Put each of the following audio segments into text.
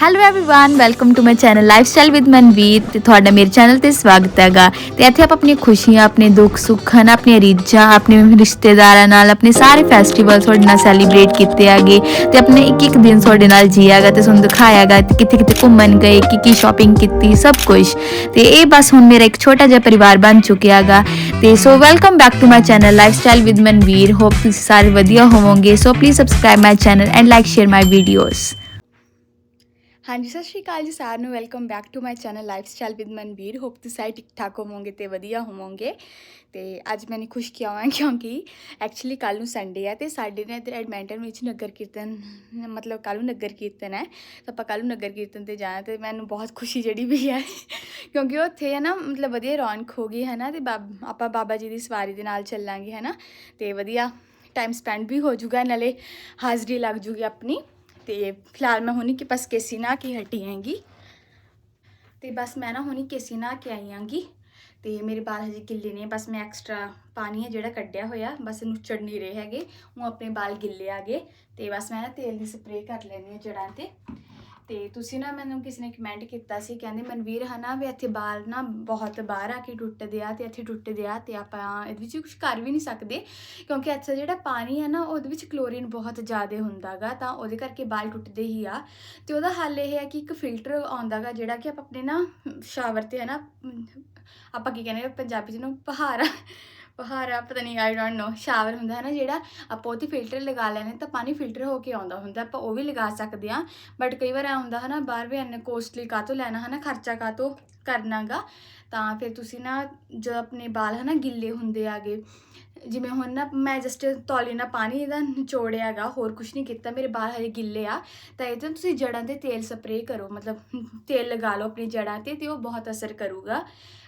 hello everyone welcome to my channel lifestyle with Manvir ਤੇ ਤੁਹਾਡਾ ਮੇਰੇ ਚੈਨਲ ਤੇ ਸਵਾਗਤ ਹੈਗਾ ਤੇ ਇੱਥੇ ਆਪਾਂ ਆਪਣੀਆਂ ਖੁਸ਼ੀਆਂ ਆਪਣੇ ਦੁੱਖ ਸੁੱਖ ਹਨ ਆਪਣੀਆਂ ਰੀਝਾਂ ਆਪਣੇ ਰਿਸ਼ਤੇਦਾਰਾਂ ਨਾਲ ਆਪਣੇ ਸਾਰੇ ਫੈਸਟੀਵਲ ਤੁਹਾਡੇ ਨਾਲ ਸੈਲੀਬ੍ਰੇਟ ਕੀਤੇ ਹੈਗੇ ਤੇ ਆਪਣੇ ਇੱਕ ਇੱਕ ਦਿਨ ਤੁਹਾਡੇ ਨਾਲ ਜੀਆਗਾ ਤੇ ਤੁਹਾਨੂੰ ਦਿਖਾਇਆਗਾ ਤੇ ਕਿੱਥੇ ਕਿੱਥੇ ਘੁੰਮਣ ਗਏ ਕੀ ਕੀ ਸ਼ਾਪਿੰਗ ਕੀਤੀ ਸਭ ਕੁਝ ਤੇ ਇਹ ਬਸ ਹੁਣ ਮੇਰਾ ਇੱਕ ਛੋਟਾ ਜਿਹਾ ਪਰਿਵਾਰ ਬਣ ਚੁੱਕਿਆ ਹੈਗਾ ਤੇ so welcome back to my channel lifestyle with Manvir hope ਤੁਸੀਂ ਸਾਰੇ ਵਧੀਆ ਹੋਵੋਗੇ so please subscribe my channel and like share my videos ਹਾਂਜੀ, ਸਤਿ ਸ਼੍ਰੀ ਅਕਾਲ ਜੀ ਸਾਰਿਆਂ ਨੂੰ। Welcome back to my channel lifestyle with Manveer hope ਤੁਸੀਂ ਸਾਰੇ ਠੀਕ ਠਾਕ ਹੋਵੋਗੇ ਤੇ ਵਧੀਆ ਹੋਵੋਗੇ। ਤੇ ਅੱਜ ਮੈਨੇ ਖੁਸ਼ ਕਿਹਾ ਹਾਂ? ਕਿਉਂਕਿ ਐਕਚੁਅਲੀ ਕੱਲ ਨੂੰ ਸੰਡੇ ਹੈ ਤੇ ਸਾਡੇ ਨੇ ਇੱਧਰ ਐਡਮਿੰਟਨ ਵਿੱਚ ਨਗਰ ਕੀਰਤਨ, ਮਤਲਬ ਕੱਲ ਨੂੰ ਨਗਰ ਕੀਰਤਨ ਹੈ। ਤਾਂ ਆਪਾਂ ਕੱਲ ਨੂੰ ਨਗਰ ਕੀਰਤਨ ਤੇ ਜਾਣਾ ਤੇ ਮੈਨੂੰ ਬਹੁਤ ਖੁਸ਼ੀ ਜਿਹੜੀ ਵੀ ਹੈ। ਕਿਉਂਕਿ ਉੱਥੇ ਹੈ ਨਾ, ਮਤਲਬ ਵਧੀਆ ਰੌਣਕ ਹੋ ਗਈ, ਹੈ ਨਾ। ਤੇ ਬਾਬ- ਆਪਾਂ ਬਾਬਾ ਜੀ ਦੀ ਸਵਾਰੀ ਦੇ ਨਾਲ ਚੱਲਾਂਗੇ, ਹੈ ਨਾ। ਤੇ ਵਧੀਆ ਟਾਈਮ ਸਪੈਂਡ ਵੀ ਹੋ ਜਾਊਗਾ ਨਾਲੇ ਹਾਜ਼ਰੀ ਲੱਗ ਜੂਗੀ ਆਪਣੀ। ਤੇ ਫਿਲਹਾਲ ਮੈਂ ਹੁਣੀ ਕਿ ਬਸ ਕੇਸੀ ਨਾ ਕੇ ਹਟੀ ਹੈਗੀ। ਤੇ ਬਸ ਮੈਂ ਨਾ ਹੁਣੀ ਕੇਸੀ ਨਾ ਕੇ ਆਈ ਆਂਗੀ। ਤੇ ਮੇਰੇ ਵਾਲ ਹਜੇ ਗਿੱਲੇ ਨੇ, ਬਸ ਮੈਂ ਐਕਸਟਰਾ ਪਾਣੀ ਹੈ ਜਿਹੜਾ ਕੱਢਿਆ ਹੋਇਆ, ਬਸ ਇਹਨੂੰ ਚੜ ਨਹੀਂ ਰਹੇ ਹੈਗੇ, ਉਹ ਆਪਣੇ ਵਾਲ ਗਿੱਲੇ ਆ ਗਏ। ਤੇ ਬਸ ਮੈਂ ਨਾ ਤੇਲ ਦੀ ਸਪਰੇਅ ਕਰ ਲੈਣੀ ਹੈ ਜੜਾਂ ਤੇ। ਤੇ ਤੁਸੀਂ ਨਾ ਮੈਨੂੰ ਕਿਸੇ ਨੇ ਕਮੈਂਟ ਕੀਤਾ ਸੀ, ਕਹਿੰਦੇ, ਮਨਵੀਰ, ਹਨਾ, ਵੀ ਇੱਥੇ ਬਾਲ ਨਾ ਬਹੁਤ ਬਾਹਰ ਆ ਕੇ ਟੁੱਟਦੇ ਆ ਤੇ ਇੱਥੇ ਟੁੱਟਦੇ ਆ ਤੇ ਆਪਾਂ ਇਹਦੇ ਵਿੱਚ ਕੁਝ ਕਰ ਵੀ ਨਹੀਂ ਸਕਦੇ ਕਿਉਂਕਿ ਇੱਥੇ ਜਿਹੜਾ ਪਾਣੀ ਹੈ ਨਾ, ਉਹਦੇ ਵਿੱਚ ਕਲੋਰੀਨ ਬਹੁਤ ਜ਼ਿਆਦਾ ਹੁੰਦਾਗਾ ਤਾਂ ਉਹਦੇ ਕਰਕੇ ਬਾਲ ਟੁੱਟਦੇ ਹੀ ਆ। ਤੇ ਉਹਦਾ ਹੱਲ ਇਹ ਹੈ ਕਿ ਇੱਕ ਫਿਲਟਰ ਆਉਂਦਾਗਾ ਜਿਹੜਾ ਕਿ ਆਪਾਂ ਆਪਣੇ ਨਾ ਸ਼ਾਵਰ ਤੇ ਹੈ ਨਾ ਆਪਾਂ ਕੀ ਕਹਿੰਦੇ ਪੰਜਾਬੀ ਚ ਨੂੰ ਪਹਾਰਾ ਪਤਾ ਨਹੀਂ ਆਈ ਡੋਨਟ ਨੋ ਸ਼ਾਵਰ ਹੁੰਦਾ ਹੈ ਨਾ ਜਿਹੜਾ, ਆਪਾਂ ਉਹਤੇ ਫਿਲਟਰ ਲਗਾ ਲੈਣੇ ਤਾਂ ਪਾਣੀ ਫਿਲਟਰ ਹੋ ਕੇ ਆਉਂਦਾ ਹੁੰਦਾ, ਆਪਾਂ ਉਹ ਵੀ ਲਗਾ ਸਕਦੇ ਆ ਬਟ ਕਈ ਵਾਰ ਆ ਹੁੰਦਾ ਹੈ ਨਾ, ਬਾਹਰ ਵੀ ਇੰਨੇ ਕੋਸਟਲੀ ਕਾਤੋਂ ਲੈਣਾ ਹੈ ਨਾ, ਖਰਚਾ ਕਾਤੋਂ ਕਰਨਾਗਾ। ਤਾਂ ਫਿਰ ਤੁਸੀਂ ਨਾ, ਜਦੋਂ ਆਪਣੇ ਵਾਲ ਹੈ ਨਾ ਗਿੱਲੇ ਹੁੰਦੇ ਆਗੇ, ਜਿਵੇਂ ਹੁਣ ਨਾ ਮੈਂ ਜਸਟ ਤੌਲੀ ਨਾਲ ਪਾਣੀ ਇਹਦਾ ਨਿਚੋੜਿਆ ਹੈਗਾ, ਹੋਰ ਕੁਝ ਨਹੀਂ ਕੀਤਾ, ਮੇਰੇ ਵਾਲ ਹਜੇ ਗਿੱਲੇ ਆ, ਤਾਂ ਇਹ ਤੇ ਤੁਸੀਂ ਜੜਾਂ ਤੇ ਤੇਲ ਸਪਰੇਅ ਕਰੋ, ਮਤਲਬ ਤੇਲ ਲਗਾ ਲਓ ਆਪਣੀ ਜੜਾਂ ਤੇ ਤੇ ਉਹ ਬਹੁਤ ਅਸਰ ਕਰੂਗਾ।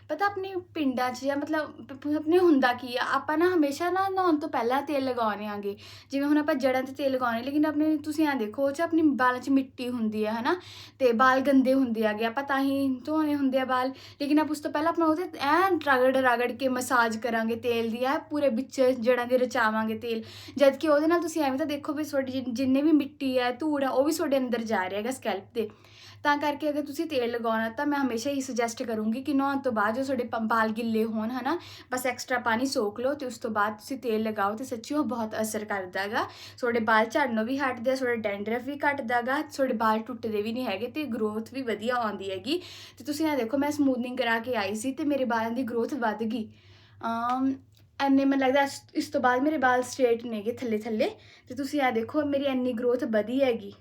ਪਤਾ ਆਪਣੇ ਪਿੰਡਾਂ 'ਚ ਜਾਂ ਮਤਲਬ ਪ- ਆਪਣੇ ਹੁੰਦਾ ਕੀ ਆ? ਆਪਾਂ ਨਾ ਹਮੇਸ਼ਾ ਨਾ ਨਹਾਉਣ ਤੋਂ ਪਹਿਲਾਂ ਤੇਲ ਲਗਾਉਂਦੇ ਆਂਗੇ। ਜਿਵੇਂ ਹੁਣ ਆਪਾਂ ਜੜਾਂ ਤੇ ਤੇਲ ਲਗਾਉਂਦੇ ਹਾਂ ਲੇਕਿਨ ਆਪਣੇ ਤੁਸੀਂ ਆ ਦੇਖੋ, ਉਹ 'ਚ ਆਪਣੀ ਬਾਲਾਂ 'ਚ ਮਿੱਟੀ ਹੁੰਦੀ ਹੈ ਹਨਾ? ਤੇ ਬਾਲ ਗੰਦੇ ਹੁੰਦੇ ਆਗੇ ਆਪਾਂ ਤਾਂ ਹੀ ਧੋਣੇ ਹੁੰਦੇ ਆ ਬਾਲ। ਲੇਕਿਨ ਆਪ ਉਸ ਤੋਂ ਪਹਿਲਾਂ ਆਪਣਾ ਉਹਦੇ ਐਨ ਰਗੜ ਰਗੜ ਕੇ ਮਸਾਜ ਕਰਾਂਗੇ ਤੇਲ ਦੀ, ਐ ਪੂਰੇ ਵਿੱਚ ਜੜਾਂ ਦੇ ਰਚਾਵਾਂਗੇ ਤੇਲ। ਜਦ ਕਿ ਉਹਦੇ ਨਾਲ ਤੁਸੀਂ ਐਵੇਂ ਤਾਂ ਦੇਖੋ ਵੀ ਤੁਹਾਡੀ ਜਿ- ਜਿੰਨੇ ਵੀ ਮਿੱਟੀ ਹੈ ਧੂੜ ਹੈ ਉਹ ਵੀ ਤੁਹਾਡੇ ਅੰਦਰ ਜਾ ਰਿਹਾ ਹੈਗਾ ਸਕੈਲਪ ਤੇ। ਤਾਂ ਕਰਕੇ ਅਗਰ ਤੁਸੀਂ ਤੇਲ ਲਗਾਉਣਾ ਤਾਂ ਮੈਂ ਹਮੇਸ਼ਾ ਹੀ ਸੁਜੈਸਟ ਕਰੂੰਗੀ ਕਿ ਨਹਾਉਣ ਤੋਂ ਬਾਅਦ ਜੋ ਤੁਹਾਡੇ ਪ- ਵਾਲ ਗਿੱਲੇ ਹੋਣ, ਹਨਾ, ਬਸ ਐਕਸਟਰਾ ਪਾਣੀ ਸੋਕ ਲਓ ਤੇ ਉਸ ਤੋਂ ਬਾਅਦ ਤੁਸੀਂ ਤੇਲ ਲਗਾਓ ਤੇ ਸੱਚੀ ਉਹ ਬਹੁਤ ਅਸਰ ਕਰਦਾ ਹੈਗਾ ਤੁਹਾਡੇ ਬਾਲ ਝੜਨੋਂ ਵੀ ਹਟਦੇ ਆ, ਤੁਹਾਡਾ ਡੈਂਡਰਫ ਵੀ ਘਟਦਾ ਹੈਗਾ ਤੁਹਾਡੇ ਬਾਲ ਟੁੱਟਦੇ ਵੀ ਨਹੀਂ ਹੈਗੇ ਤੇ ਗਰੋਥ ਵੀ ਵਧੀਆ ਆਉਂਦੀ ਹੈਗੀ। ਤੇ ਤੁਸੀਂ ਇਹ ਦੇਖੋ ਮੈਂ ਸਮੂਥਨਿੰਗ ਕਰਾ ਕੇ ਆਈ ਸੀ ਤੇ ਮੇਰੇ ਬਾਲਾਂ ਦੀ ਗਰੋਥ ਵੱਧ ਗਈ। ਅਮ ਐਨੇ ਮੈਨੂੰ ਲੱਗਦਾ ਇਸ- ਇਸ ਤੋਂ ਬਾਅਦ ਮੇਰੇ ਬਾਲ ਸਟ੍ਰੇਟ ਨੇਗੇ ਥੱਲੇ ਥੱਲੇ ਤੇ ਤੁਸੀਂ ਇਹ ਦੇਖੋ ਮੇਰੀ ਐਨੀ ਗਰੋਥ ਵਧੀ ਹੈਗੀ।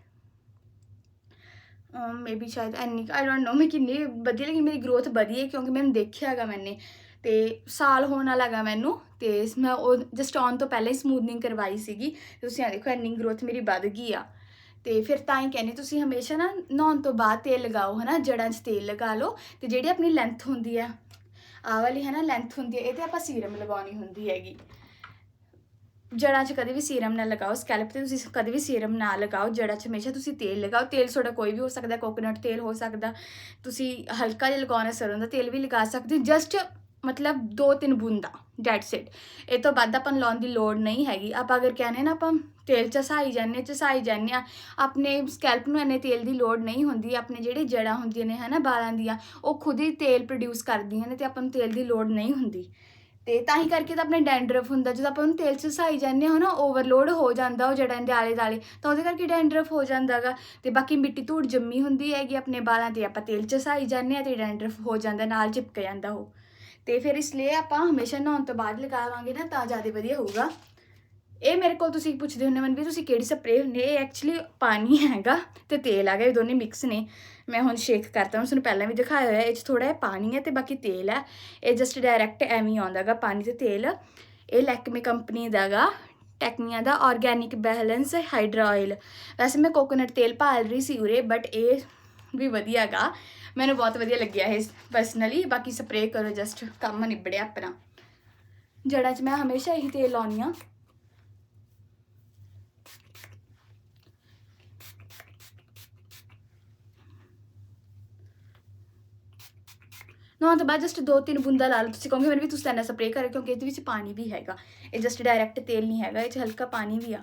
ਮੇਬੀ ਸ਼ਾਇਦ ਐਨੀ ਆਈ ਡੋਨਟ ਨੋ ਮੈਂ ਕਿੰਨੀ ਵਧੀਆ ਲੇਕਿਨ ਮੇਰੀ ਗਰੋਥ ਵਧੀ ਹੈ ਕਿਉਂਕਿ ਮੈਨੂੰ ਦੇਖਿਆ ਹੈਗਾ ਮੈਨੇ। ਤੇ ਸਾਲ ਹੋਣ ਵਾਲਾ ਹੈਗਾ ਮੈਨੂੰ, ਤੇ ਮੈਂ ਉਹ ਜਸਟ ਆਨ ਤੋਂ ਪਹਿਲਾਂ ਹੀ ਸਮੂਥਨਿੰਗ ਕਰਵਾਈ ਸੀਗੀ, ਤੇ ਤੁਸੀਂ ਆ ਦੇਖੋ ਇੰਨੀ ਗਰੋਥ ਮੇਰੀ ਵੱਧ ਗਈ ਆ। ਤੇ ਫਿਰ ਤਾਂ ਹੀ ਕਹਿੰਦੇ, ਤੁਸੀਂ ਹਮੇਸ਼ਾ ਨਾ ਨਹਾਉਣ ਤੋਂ ਬਾਅਦ ਤੇਲ ਲਗਾਓ, ਹਨਾ ਜੜਾਂ 'ਚ ਤੇਲ ਲਗਾ ਲਓ, ਤੇ ਜਿਹੜੀ ਆਪਣੀ ਲੈਂਥ ਹੁੰਦੀ ਆ, ਆਹ ਵਾਲੀ ਹੈ ਨਾ ਲੈਂਥ ਹੁੰਦੀ ਹੈ ਇਹ ਤੇ ਆਪਾਂ ਸੀਰਮ ਲਗਾਉਣੀ ਹੁੰਦੀ ਹੈਗੀ। ਜੜ੍ਹਾਂ 'ਚ ਕਦੇ ਵੀ ਸੀਰਮ ਨਾ ਲਗਾਓ ਸਕੈਲਪ ਤੇ ਤੁਸੀਂ ਕਦੇ ਵੀ ਸੀਰਮ ਨਾ ਲਗਾਓ ਜੜ੍ਹਾਂ 'ਚ ਹਮੇਸ਼ਾ ਤੁਸੀਂ ਤੇਲ ਲਗਾਓ, ਤੇਲ ਤੁਹਾਡਾ ਕੋਈ ਵੀ ਹੋ ਸਕਦਾ ਕੋਕੋਨਟ ਤੇਲ ਹੋ ਸਕਦਾ, ਤੁਸੀਂ ਹਲਕਾ ਜਿਹਾ ਲਗਾਉਣਾ ਸਰੋਂ ਦਾ ਤੇਲ ਵੀ ਲਗਾ ਸਕਦੇ ਹੋ ਜਸਟ ਮਤਲਬ 2-3 ਬੂੰਦਾ ਡੈਟਸ ਇਟ ਇਹ ਤੋਂ ਵੱਧ ਆਪਾਂ ਨੂੰ ਲਾਉਣ ਦੀ ਲੋੜ ਨਹੀਂ ਹੈਗੀ, ਆਪਾਂ ਅਗਰ ਕਹਿੰਦੇ ਨਾ ਆਪਾਂ ਤੇਲ ਚਸਾਈ ਜਾਂਦੇ ਚਸਾਈ ਜਾਂਦੇ ਆ ਆਪਣੇ ਸਕੈਲਪ ਨੂੰ ਇੰਨੇ ਤੇਲ ਦੀ ਲੋੜ ਨਹੀਂ ਹੁੰਦੀ, ਆਪਣੇ ਜਿਹੜੇ ਜੜ੍ਹਾਂ ਹੁੰਦੀਆਂ ਨੇ ਹਨਾ, ਵਾਲਾਂ ਦੀਆਂ, ਉਹ ਖੁਦ ਹੀ ਤੇਲ ਪ੍ਰੋਡਿਊਸ ਕਰਦੀਆਂ ਨੇ ਤੇ ਆਪਾਂ ਨੂੰ ਤੇਲ ਦੀ ਲੋੜ ਨਹੀਂ ਹੁੰਦੀ। ਤੇ ਤਾਂ ਹੀ ਕਰਕੇ ਤਾਂ ਆਪਣੇ ਡੈਂਡਰਫ ਹੁੰਦਾ, ਜਦੋਂ ਆਪਾਂ ਉਹਨੂੰ ਤੇਲ ਚ ਸਹਾਈ ਜਾਂਦੇ ਹਾਂ ਨਾ ਓਵਰਲੋਡ ਹੋ ਜਾਂਦਾ ਉਹ ਜਿਹੜਾ ਦੇ ਆਲੇ ਦਾਲੇ ਤਾਂ ਉਹਦੇ ਕਰਕੇ ਡੈਂਡਰਫ ਹੋ ਜਾਂਦਾਗਾ ਤੇ ਬਾਕੀ ਮਿੱਟੀ ਧੂੜ ਜੰਮੀ ਹੁੰਦੀ ਹੈਗੀ ਆਪਣੇ ਵਾਲਾਂ ਤੇ, ਆਪਾਂ ਤੇਲ ਚ ਸਹਾਈ ਜਾਂਦੇ ਹਾਂ ਤੇ ਡੈਂਡਰਫ ਹੋ ਜਾਂਦਾ, ਨਾਲ ਚਿਪਕ ਜਾਂਦਾ ਉਹ। ਤੇ ਫਿਰ ਇਸ ਲਈ ਆਪਾਂ ਹਮੇਸ਼ਾ ਨਹਾਉਣ ਤੋਂ ਬਾਅਦ ਲਗਾਵਾਂਗੇ ਨਾ, ਤਾਂ ਜ਼ਿਆਦਾ ਵਧੀਆ ਹੋਊਗਾ। ਇਹ ਮੇਰੇ ਕੋਲ ਤੁਸੀਂ ਪੁੱਛਦੇ ਹੁੰਦੇ ਮਨ ਵੀ ਤੁਸੀਂ ਕਿਹੜੀ ਸਪਰੇਅ ਹੁੰਦੀ ਇਹ ਐਕਚੁਅਲੀ ਪਾਣੀ ਹੈਗਾ ਤੇ ਤੇਲ ਹੈਗਾ, ਇਹ ਦੋਨੇ ਮਿਕਸ ਨੇ। ਮੈਂ ਹੁਣ ਸ਼ੇਕ ਕਰਤਾ, ਮੈਂ ਤੁਹਾਨੂੰ ਪਹਿਲਾਂ ਵੀ ਦਿਖਾਇਆ ਹੋਇਆ, ਇਹ 'ਚ ਥੋੜਾ ਜਿਹਾ ਪਾਣੀ ਹੈ ਤੇ ਬਾਕੀ ਤੇਲ ਹੈ। ਇਹ ਜਸਟ ਡਾਇਰੈਕਟ ਐਵੇਂ ਹੀ ਆਉਂਦਾਗਾ, ਪਾਣੀ ਤੇ ਤੇਲ। ਇਹ ਲੈਕਮੇ ਕੰਪਨੀ ਦਾਗਾ ਟੈਕਨੀਆ ਦਾ ਆਰਗੈਨਿਕ ਬੈਲੈਂਸ ਹਾਈਡਰਾ ਆਇਲ ਵੈਸੇ ਮੈਂ ਕੋਕੋਨਟ ਤੇਲ ਭਾਲ ਰਹੀ ਸੀ ਉਰੇ ਬਟ ਇਹ ਵੀ ਵਧੀਆਗਾ ਮੈਨੂੰ ਬਹੁਤ ਵਧੀਆ ਲੱਗਿਆ ਇਹ ਪਰਸਨਲੀ ਬਾਕੀ ਸਪਰੇਅ ਕਰੋ ਜਸਟ ਕੰਮ ਨਿਬੜਿਆ ਆਪਣਾ। ਜੜਾਂ 'ਚ ਮੈਂ ਹਮੇਸ਼ਾ ਇਹੀ ਤੇਲ ਲਾਉਣੀ ਆ ਨਹਾਉਣ ਤੋਂ ਬਾਅਦ ਦੋ ਤਿੰਨ ਬੂੰਦਾਂ ਲਾ ਲਓ, ਤੁਸੀਂ ਕਹੋਗੇ ਮੈਨੂੰ ਵੀ ਤੁਸੀਂ ਇੰਨਾ ਸਪਰੇਅ ਕਰੋ ਕਿਉਂਕਿ ਇਹਦੇ ਵਿੱਚ ਪਾਣੀ ਵੀ ਹੈਗਾ। ਇਹ ਜਸਟ ਡਾਇਰੈਕਟ ਤੇਲ ਨਹੀਂ ਹੈਗਾ, ਇਹ 'ਚ ਹਲਕਾ ਪਾਣੀ ਵੀ ਆ।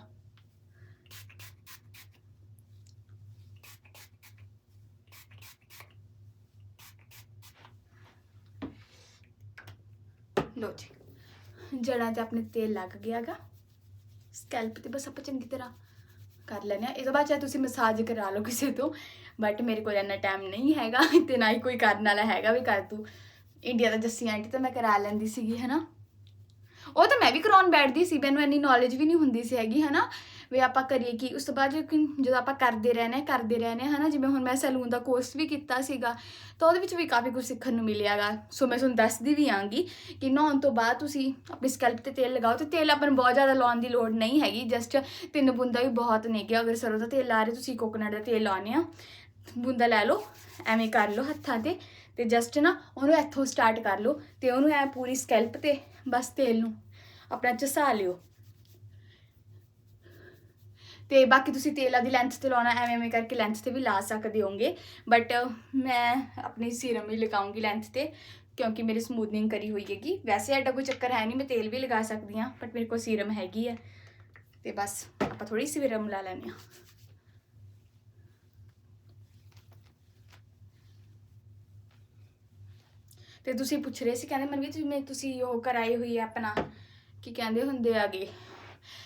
ਲੋ ਜੀ ਜੜਾਂ ਤੇ ਆਪਣੇ ਤੇਲ ਲੱਗ ਗਿਆਗਾ ਸਕੈਲਪ ਤੇ ਬਸ ਆਪਾਂ ਚੰਗੀ ਤਰ੍ਹਾਂ ਕਰ ਲੈਣਾ ਇਹ ਤੋਂ ਬਾਅਦ ਚਾਹੇ ਤੁਸੀਂ ਮਸਾਜ ਕਰਾ ਲਓ ਕਿਸੇ ਤੋਂ। ਬਟ ਮੇਰੇ ਕੋਲ ਇੰਨਾ ਟਾਈਮ ਨਹੀਂ ਹੈਗਾ ਤੇ ਨਾ ਹੀ ਕੋਈ ਕਰਨ ਵਾਲਾ ਹੈਗਾ ਵੀ ਕਰ ਤੂੰ। ਇੰਡੀਆ ਦਾ ਜੱਸੀ ਆਂਟੀ ਤਾਂ ਮੈਂ ਕਰਾ ਲੈਂਦੀ ਸੀਗੀ, ਹਨਾ? ਉਹ ਤਾਂ ਮੈਂ ਵੀ ਕਰਾਉਣ ਬੈਠਦੀ ਸੀ, ਮੈਨੂੰ ਇੰਨੀ ਨੌਲੇਜ ਵੀ ਨਹੀਂ ਹੁੰਦੀ ਸੀ ਹੈਗੀ, ਹਨਾ? ਵੀ ਆਪਾਂ ਕਰੀਏ ਕੀ, ਉਸ ਤੋਂ ਬਾਅਦ ਜਦੋਂ ਜਦੋਂ ਆਪਾਂ ਕਰਦੇ ਰਹਿਣਾ ਕਰਦੇ ਰਹਿਣਾ ਹਨਾ? ਜਿਵੇਂ ਹੁਣ ਮੈਂ ਸੈਲੂਨ ਦਾ ਕੋਰਸ ਵੀ ਕੀਤਾ ਸੀਗਾ, ਤਾਂ ਉਹਦੇ ਵਿੱਚ ਵੀ ਕਾਫੀ ਕੁਝ ਸਿੱਖਣ ਨੂੰ ਮਿਲਿਆਗਾ। ਸੋ ਮੈਂ ਤੁਹਾਨੂੰ ਦੱਸਦੀ ਵੀ ਆਂਗੀ ਕਿ ਨਹਾਉਣ ਤੋਂ ਬਾਅਦ ਤੁਸੀਂ ਆਪਣੀ ਸਕੈਲਪ ਤੇ ਤੇਲ ਲਗਾਓ, ਤੇ ਤੇਲ ਆਪਾਂ ਨੂੰ ਬਹੁਤ ਜ਼ਿਆਦਾ ਲਾਉਣ ਦੀ ਲੋੜ ਨਹੀਂ ਹੈਗੀ ਜਸਟ ਤਿੰਨ ਬੂੰਦਾਂ ਵੀ ਬਹੁਤ ਨੇ ਕਿ ਅਗਰ ਸਰੋਂ ਦਾ ਤੇਲ ਲਾ ਰਹੇ ਤੁਸੀਂ ਕੋਕੋਨਟ ਦਾ ਤੇਲ ਲਾਉਣੇ ਆ ਬੂੰਦਾ ਲੈ ਲਓ, ਐਵੇਂ ਕਰ ਲਓ ਹੱਥਾਂ ਤੇ ਤੇ ਜਸਟ ਨਾ ਉਹਨੂੰ ਇੱਥੋਂ ਸਟਾਰਟ ਕਰ ਲਓ ਤੇ ਉਹਨੂੰ ਐ ਪੂਰੀ ਸਕੈਲਪ ਤੇ ਬਸ ਤੇਲ ਨੂੰ ਆਪਣਾ ਚਸਾ ਲਿਓ। ਤੇ ਬਾਕੀ ਤੁਸੀਂ ਤੇਲ ਦੀ ਲੈਂਥ ਤੇ ਲਾਉਣਾ, ਐਵੇਂ ਐਵੇਂ ਕਰਕੇ ਲੈਂਥ ਤੇ ਵੀ ਲਾ ਸਕਦੇ ਹੋਗੇ ਬਟ ਮੈਂ ਆਪਣੀ ਸੀਰਮ ਹੀ ਲਗਾਉਂਗੀ ਲੈਂਥ ਤੇ ਕਿਉਂਕਿ ਮੇਰੀ ਸਮੂਥਨਿੰਗ ਕਰੀ ਹੋਈ ਹੈਗੀ। ਵੈਸੇ ਐਡਾ ਕੋਈ ਚੱਕਰ ਹੈ ਨਹੀਂ, ਮੈਂ ਤੇਲ ਵੀ ਲਗਾ ਸਕਦੀ ਹਾਂ ਬਟ ਮੇਰੇ ਕੋਲ ਸੀਰਮ ਹੈਗੀ ਹੈ ਤੇ ਬਸ ਆਪਾਂ ਥੋੜੀ ਸੀਰਮ ਲਾ ਲੈਂਦੇ ਹਾਂ। ਤੇ ਤੁਸੀਂ ਪੁੱਛ ਰਹੇ ਸੀ, ਕਹਿੰਦੇ ਮਨਵੀਰ ਜਿਵੇਂ ਤੁਸੀਂ ਉਹ ਕਰਾਈ ਹੋਈ ਹੈ ਆਪਣਾ, ਕੀ ਕਹਿੰਦੇ ਹੁੰਦੇ ਆਗੇ?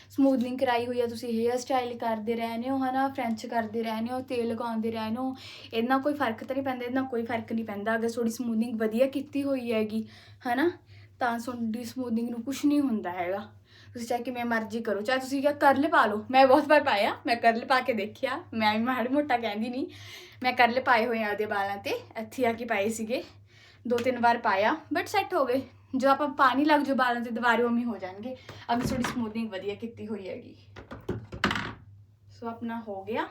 ਸਮੂਥਨਿੰਗ ਕਰਾਈ ਹੋਈ ਆ, ਤੁਸੀਂ ਹੇਅਰ ਸਟਾਈਲ ਕਰਦੇ ਰਹਿੰਦੇ ਹੋ, ਹਨਾ? ਫ੍ਰੈਂਚ ਕਰਦੇ ਰਹਿੰਦੇ ਹੋ, ਤੇਲ ਲਗਾਉਂਦੇ ਰਹਿੰਦੇ ਹੋ। ਇਹਨਾਂ ਕੋਈ ਫ਼ਰਕ ਤਾਂ ਨਹੀਂ ਪੈਂਦਾ ਇਹਨਾਂ ਕੋਈ ਫ਼ਰਕ ਨਹੀਂ ਪੈਂਦਾ, ਅਗਰ ਤੁਹਾਡੀ ਸਮੂਥਨਿੰਗ ਵਧੀਆ ਕੀਤੀ ਹੋਈ ਹੈਗੀ, ਹਨਾ? ਤਾਂ ਤੁਹਾਡੀ ਸਮੂਥਨਿੰਗ ਨੂੰ ਕੁਝ ਨਹੀਂ ਹੁੰਦਾ ਹੈਗਾ। ਤੁਸੀਂ ਚਾਹੇ ਕਿਵੇਂ ਮਰਜ਼ੀ ਕਰੋ, ਚਾਹੇ ਤੁਸੀਂ ਕਿਹਾ ਕਰਲ ਪਾ ਲਓ। ਮੈਂ ਬਹੁਤ ਵਾਰ ਪਾਇਆ, ਮੈਂ ਕਰਲ ਪਾ ਕੇ ਦੇਖਿਆ, ਮੈਂ ਵੀ ਮਾੜਾ ਮੋਟਾ ਕਹਿੰਦੀ ਨਹੀਂ, ਮੈਂ ਕਰਲ ਪਾਏ ਹੋਏ ਆ ਉਹਦੇ ਵਾਲਾਂ ਤੇ, ਇੱਥੇ ਆ ਕੇ ਪਾਏ ਸੀਗੇ। ਦੋ ਤਿੰਨ ਵਾਰ ਪਾਇਆ ਬਟ ਸੈੱਟ ਹੋ ਗਏ। ਜੋ ਆਪਾਂ ਪਾਣੀ ਲੱਗ ਜੋ ਵਾਲਾਂ ਤੇ ਦੁਬਾਰੇ, ਉਵੇਂ ਹੋ ਜਾਣਗੇ। ਅਗਰ ਥੋੜੀ ਸਮੂਥਿੰਗ ਵਧੀਆ ਕੀਤੀ ਹੋਈ ਹੈਗੀ। ਸੋ ਆਪਣਾ ਹੋ ਗਿਆ।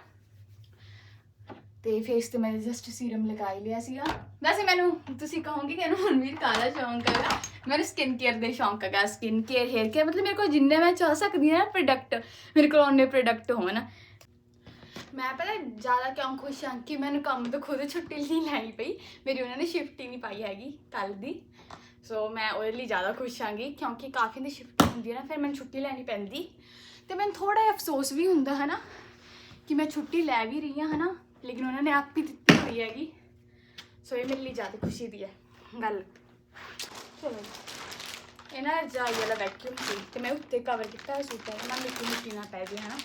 ਤੇ ਫੇਸ ਤੇ ਮੈਂ ਜਸਟ ਸੀਰਮ ਲਗਾਈ ਲਿਆ ਸੀਗਾ। ਵੈਸੇ ਮੈਨੂੰ, ਤੁਸੀਂ ਕਹੋਗੇ ਕਿ ਇਹਨੂੰ ਹੁਣ ਕਾਲਾ ਸ਼ੌਂਕ ਹੈਗਾ? ਮੈਨੂੰ ਸਕਿਨ ਕੇਅਰ ਦੇ ਸ਼ੌਂਕ ਹੈਗਾ। ਸਕਿਨ ਕੇਅਰ ਹੇਅਰ ਕੇਅਰ ਮਤਲਬ ਮੇਰੇ ਕੋਲ ਜਿੰਨੇ ਮੈਂ ਚਾਹ ਸਕਦੀ ਹਾਂ ਪ੍ਰੋਡਕਟ ਮੇਰੇ ਕੋਲ ਉਹਨੇ ਪ੍ਰੋਡਕਟ ਹੋਣ। ਮੈਂ ਪਤਾ ਜ਼ਿਆਦਾ ਕਿਉਂ ਖੁਸ਼ ਹਾਂ ਕਿ ਮੈਨੂੰ ਕੰਮ ਤੋਂ ਖੁਦ ਛੁੱਟੀ ਨਹੀਂ ਲੈਣੀ ਪਈ। ਮੇਰੀ ਉਹਨਾਂ ਨੇ ਸ਼ਿਫਟ ਹੀ ਨਹੀਂ ਪਾਈ ਹੈਗੀ ਕੱਲ ਦੀ। ਸੋ ਮੈਂ ਉਹਦੇ ਲਈ ਜ਼ਿਆਦਾ ਖੁਸ਼ ਹਾਂਗੀ ਕਿਉਂਕਿ ਕਾਫੀ ਦੀ ਸ਼ਿਫਟ ਹੁੰਦੀ ਹੈ ਨਾ, ਫਿਰ ਮੈਨੂੰ ਛੁੱਟੀ ਲੈਣੀ ਪੈਂਦੀ। ਤੇ ਮੈਨੂੰ ਥੋੜਾ ਜਿਹਾ ਅਫਸੋਸ ਵੀ ਹੁੰਦਾ ਹੈ ਨਾ ਕਿ ਮੈਂ ਛੁੱਟੀ ਲੈ ਵੀ ਰਹੀ ਹਾਂ ਹੈ ਨਾ ਲੇਕਿਨ ਉਹਨਾਂ ਨੇ ਆਪ ਹੀ ਦਿੱਤੀ ਹੋਈ ਹੈਗੀ। ਸੋ ਇਹ ਮੇਰੇ ਲਈ ਜ਼ਿਆਦਾ ਖੁਸ਼ੀ ਦੀ ਹੈ, ਗੱਲ। ਚਲੋ, ਇਹਨਾਂ ਜਾਈ ਵਾਲਾ ਵੈਕਿਊਮ ਸੀ ਤੇ ਮੈਂ ਉੱਤੇ ਕਵਰ ਕੀਤਾ ਹੋਇਆ ਸੂਟਾਂ ਹੈ ਨਾ ਮਿੱਟੀ ਮਿੱਟੀ ਨਾ ਪੈ ਜੇ ਨਾ